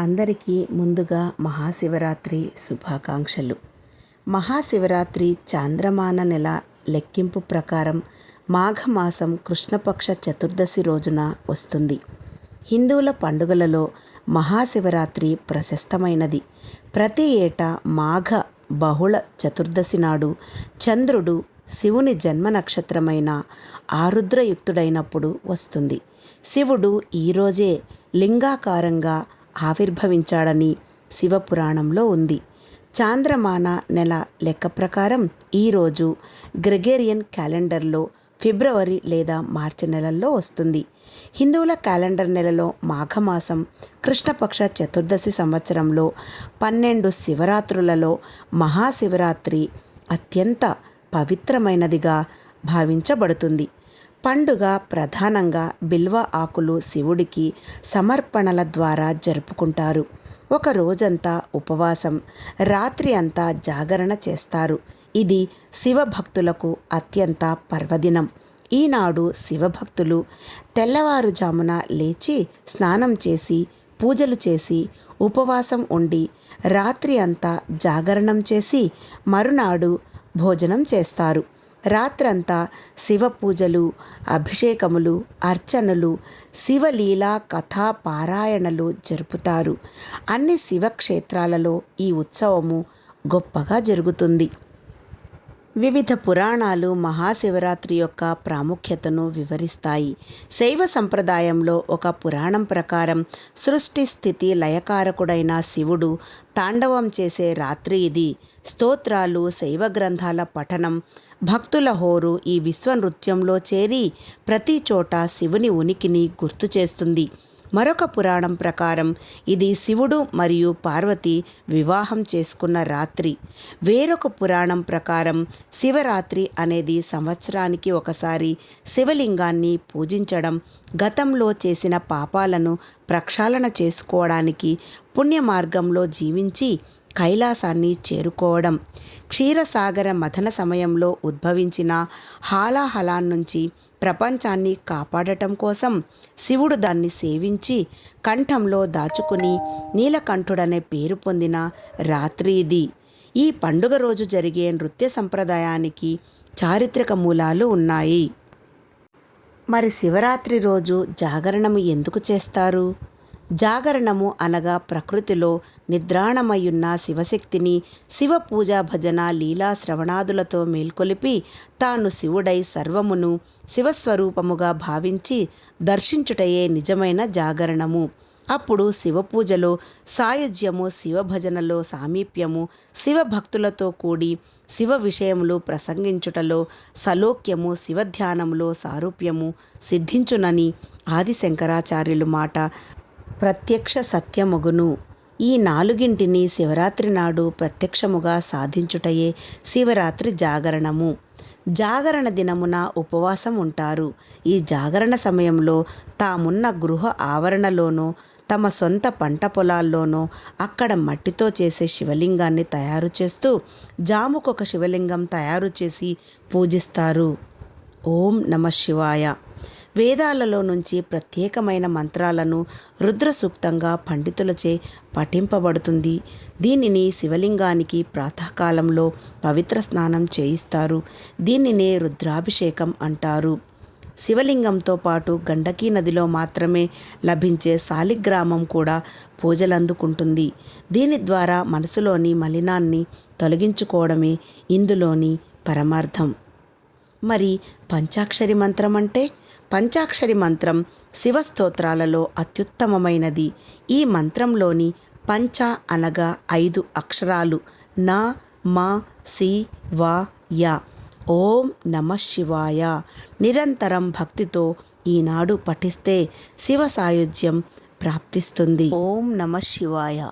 అందరికీ ముందుగా మహాశివరాత్రి శుభాకాంక్షలు. మహాశివరాత్రి చాంద్రమాన నెల లెక్కింపు ప్రకారం మాఘమాసం కృష్ణపక్ష చతుర్దశి రోజున వస్తుంది. హిందువుల పండుగలలో మహాశివరాత్రి ప్రశస్తమైనది. ప్రతి ఏటా మాఘ బహుళ చతుర్దశి నాడు చంద్రుడు శివుని జన్మ నక్షత్రమైన ఆరుద్రయుక్తుడైనప్పుడు వస్తుంది. శివుడు ఈరోజే లింగాకారంగా ఆవిర్భవించాడని శివపురాణంలో ఉంది. చాంద్రమాన నెల లెక్క ప్రకారం ఈరోజు గ్రెగేరియన్ క్యాలెండర్లో ఫిబ్రవరి లేదా మార్చి నెలల్లో వస్తుంది. హిందువుల క్యాలెండర్ నెలలో మాఘమాసం కృష్ణపక్ష చతుర్దశి సంవత్సరంలో పన్నెండు శివరాత్రులలో మహాశివరాత్రి అత్యంత పవిత్రమైనదిగా భావించబడుతుంది. పండుగ ప్రధానంగా బిల్వ ఆకులు శివుడికి సమర్పణల ద్వారా జరుపుకుంటారు. ఒక రోజంతా ఉపవాసం రాత్రి అంతా జాగరణ చేస్తారు. ఇది శివభక్తులకు అత్యంత పర్వదినం. ఈనాడు శివభక్తులు తెల్లవారుజామున లేచి స్నానం చేసి పూజలు చేసి ఉపవాసం ఉండి రాత్రి అంతా జాగరణం చేసి మరునాడు భోజనం చేస్తారు. రాత్రంతా శివ పూజలు అభిషేకములు అర్చనలు శివలీలా కథా పారాయణలు జరుపుతారు. అన్ని శివక్షేత్రాలలో ఈ ఉత్సవము గొప్పగా జరుగుతుంది. వివిధ పురాణాలు మహాశివరాత్రి యొక్క ప్రాముఖ్యతను వివరిస్తాయి. శైవ సంప్రదాయంలో ఒక పురాణం ప్రకారం సృష్టి స్థితి లయకారకుడైన శివుడు తాండవం చేసే రాత్రి ఇది. స్తోత్రాలు శైవ గ్రంథాల పఠనం భక్తుల హోరు ఈ విశ్వ నృత్యంలో చేరి ప్రతి చోట శివుని ఉనికిని గుర్తు చేస్తుంది. మరొక పురాణం ప్రకారం ఇది శివుడు మరియు పార్వతి వివాహం చేసుకున్న రాత్రి. వేరొక పురాణం ప్రకారం శివరాత్రి అనేది సంవత్సరానికి ఒకసారి శివలింగాన్ని పూజించడం గతంలో చేసిన పాపాలను ప్రక్షాళన చేసుకోవడానికి పుణ్య మార్గంలో జీవించి కైలాసాన్ని చేరుకోవడం. క్షీరసాగర మథన సమయంలో ఉద్భవించిన హాలాహలాన్ నుంచి ప్రపంచాన్ని కాపాడటం కోసం శివుడు దాన్ని సేవించి కంఠంలో దాచుకుని నీలకంఠుడనే పేరు పొందిన రాత్రిది. ఈ పండుగ రోజు జరిగే నృత్య సంప్రదాయానికి చారిత్రక మూలాలు ఉన్నాయి. మరి శివరాత్రి రోజు జాగరణము ఎందుకు చేస్తారు? జాగరణము అనగా ప్రకృతిలో నిద్రాణమయున్న శివశక్తిని శివ పూజా భజన లీలా శ్రవణాదులతో మేల్కొలిపి తాను శివుడై సర్వమును శివస్వరూపముగా భావించి దర్శించుటయే నిజమైన జాగరణము. అప్పుడు శివపూజలో సాయుధ్యము శివభజనలో సామీప్యము శివభక్తులతో కూడి శివ విషయములు ప్రసంగించుటలో సలోక్యము శివధ్యానములో సారూప్యము సిద్ధించునని ఆదిశంకరాచార్యులు మాట ప్రత్యక్ష సత్యముగును. ఈ నాలుగింటిని శివరాత్రి నాడు ప్రత్యక్షముగా సాధించుటయే శివరాత్రి జాగరణము. జాగరణ దినమున ఉపవాసం ఉంటారు. ఈ జాగరణ సమయంలో తామున్న గృహ ఆవరణలోనో తమ సొంత పంట పొలాల్లోనో అక్కడ మట్టితో చేసే శివలింగాన్ని తయారు చేస్తూ జాముకొక శివలింగం తయారు చేసి పూజిస్తారు. ఓం నమ శివాయ. వేదాలలో నుంచి ప్రత్యేకమైన మంత్రాలను రుద్రసూక్తంగా పండితులచే పఠింపబడుతుంది. దీనిని శివలింగానికి ప్రాతకాలంలో పవిత్ర స్నానం చేయిస్తారు. దీనినే రుద్రాభిషేకం అంటారు. శివలింగంతో పాటు గండకీ నదిలో మాత్రమే లభించే సాలిగ్రామం కూడా పూజలందుకుంటుంది. దీని ద్వారా మనసులోని మలినాన్ని తొలగించుకోవడమే ఇందులోని పరమార్థం. మరి పంచాక్షరి మంత్రం అంటే పంచాక్షరి మంత్రం శివస్తోత్రాలలో అత్యుత్తమమైనది. ఈ మంత్రంలోని పంచ అనగా ఐదు అక్షరాలు. నా మా సి వా యా. ఓం నమ శివాయ. నిరంతరం భక్తితో ఈనాడు పఠిస్తే శివ సాయుధ్యం ప్రాప్తిస్తుంది. ఓం నమ శివాయ.